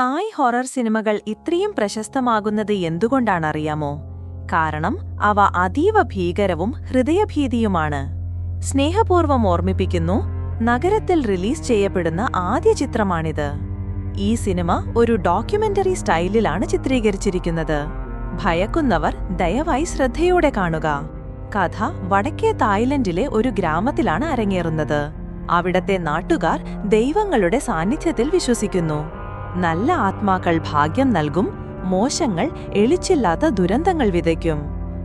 തായ് horror സിനിമകൾ ഇത്രയും പ്രശസ്തമാകുന്നത് എന്തുകൊണ്ടാണറിയാമോ? കാരണം അവ അതീവ ഭീകരവും ഹൃദയഭീതിയുമാണ്. സ്നേഹപൂർവം ഓർമ്മിപ്പിക്കുന്നു നഗരത്തിൽ റിലീസ് ചെയ്യപ്പെടുന്ന ആദ്യ ചിത്രമാണിത്. ഈ സിനിമ ഒരു ഡോക്യുമെന്ററി സ്റ്റൈലിലാണ് ചിത്രീകരിച്ചിരിക്കുന്നത്. ഭയക്കുന്നവർ ദയവായി ശ്രദ്ധയോടെ കാണുക. കഥ വടക്കേ തായ്ലൻഡിലെ ഒരു ഗ്രാമത്തിലാണ് അരങ്ങേറുന്നത്. അവിടത്തെ നാട്ടുകാർ ദൈവങ്ങളുടെ സാന്നിധ്യത്തിൽ വിശ്വസിക്കുന്നു. നല്ല ആത്മാക്കൾ ഭാഗ്യം നൽകും മോശങ്ങൾ എളിച്ചില്ലാത്ത ദുരന്തങ്ങൾ വിതയ്ക്കും.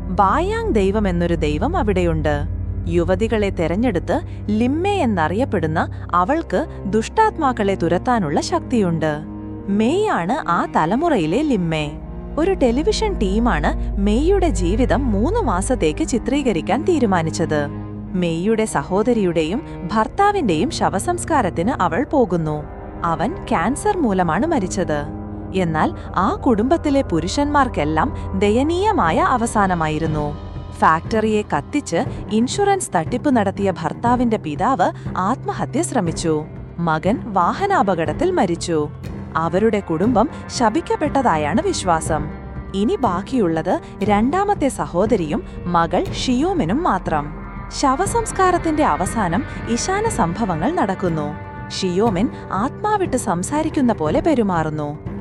ബായാങ് ദൈവം എന്നൊരു ദൈവം അവിടെയുണ്ട്. യുവതികളെ തെരഞ്ഞെടുത്ത് ലിമ്മെ എന്നറിയപ്പെടുന്ന അവൾക്ക് ദുഷ്ടാത്മാക്കളെ തുരത്താനുള്ള ശക്തിയുണ്ട്. മെയ്യാണ് ആ തലമുറയിലെ ലിമ്മെ. ഒരു ടെലിവിഷൻ ടീമാണ് മെയ്യുടെ ജീവിതം മൂന്ന് മാസത്തേക്ക് ചിത്രീകരിക്കാൻ തീരുമാനിച്ചത്. മെയ്യുടെ സഹോദരിയുടെയും ഭർത്താവിന്റെയും ശവസംസ്കാരത്തിന് അവൾ പോകുന്നു. അവൻ ക്യാൻസർ മൂലമാണ് മരിച്ചത്. എന്നാൽ ആ കുടുംബത്തിലെ പുരുഷന്മാർക്കെല്ലാം ദയനീയമായ അവസാനമായിരുന്നു. ഫാക്ടറിയെ കത്തിച്ച് ഇൻഷുറൻസ് തട്ടിപ്പ് നടത്തിയ ഭർത്താവിന്റെ പിതാവ് ആത്മഹത്യ ശ്രമിച്ചു. മകൻ വാഹനാപകടത്തിൽ മരിച്ചു. അവരുടെ കുടുംബം ശപിക്കപ്പെട്ടതായാണ് വിശ്വാസം. ഇനി ബാക്കിയുള്ളത് രണ്ടാമത്തെ സഹോദരിയും മകൾ ഷിയോമിനും മാത്രം. ശവസംസ്കാരത്തിന്റെ അവസാനം ഇശാന സംഭവങ്ങൾ നടക്കുന്നു. ഷിയോമിൻ ആത്മാവിട്ട് സംസാരിക്കുന്ന പോലെ പെരുമാറുന്നു.